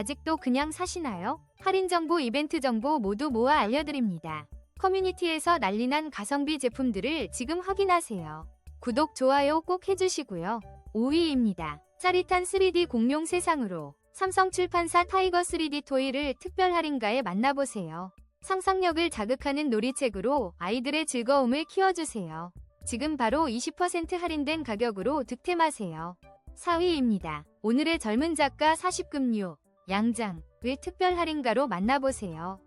아직도 그냥 사시나요? 할인 정보, 이벤트 정보 모두 모아 알려드립니다. 커뮤니티에서 난리난 가성비 제품들을 지금 확인하세요. 구독, 좋아요 꼭 해주시고요. 5위입니다. 짜릿한 3D 공룡 세상으로 삼성 출판사 타이거 3D 토이를 특별 할인가에 만나보세요. 상상력을 자극하는 놀이책으로 아이들의 즐거움을 키워주세요. 지금 바로 20% 할인된 가격으로 득템하세요. 4위입니다. 오늘의 젊은 작가 40금류, 양장을 특별 할인가로 만나보세요.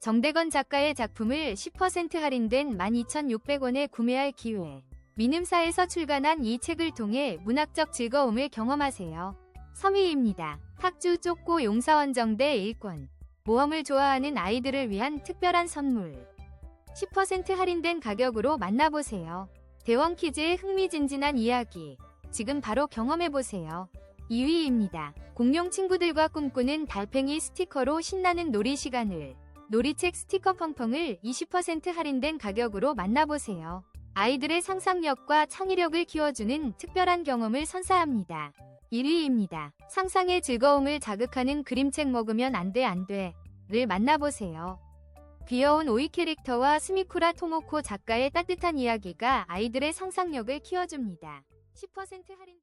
정대건 작가의 작품을 10% 할인된 12,600원에 구매할 기회. 미ንም사에서 출간한 이 책을 통해 문학적 즐거움을 경험하세요. 3위입니다. 탁주 쪽고 용사원정대 1권. 모험을 좋아하는 아이들을 위한 특별한 선물. 10% 할인된 가격으로 만나보세요. 대원 퀴즈의 흥미진진한 이야기. 지금 바로 경험해보세요. 2위입니다. 공룡 친구들과 꿈꾸는 달팽이 스티커로 신나는 놀이 시간을. 놀이책 스티커 펑펑을 20% 할인된 가격으로 만나보세요. 아이들의 상상력과 창의력을 키워주는 특별한 경험을 선사합니다. 1위입니다. 상상의 즐거움을 자극하는 그림책 먹으면 안 돼 안 돼를 만나보세요. 귀여운 오이 캐릭터와 스미쿠라 토모코 작가의 따뜻한 이야기가 아이들의 상상력을 키워줍니다. 10% 할인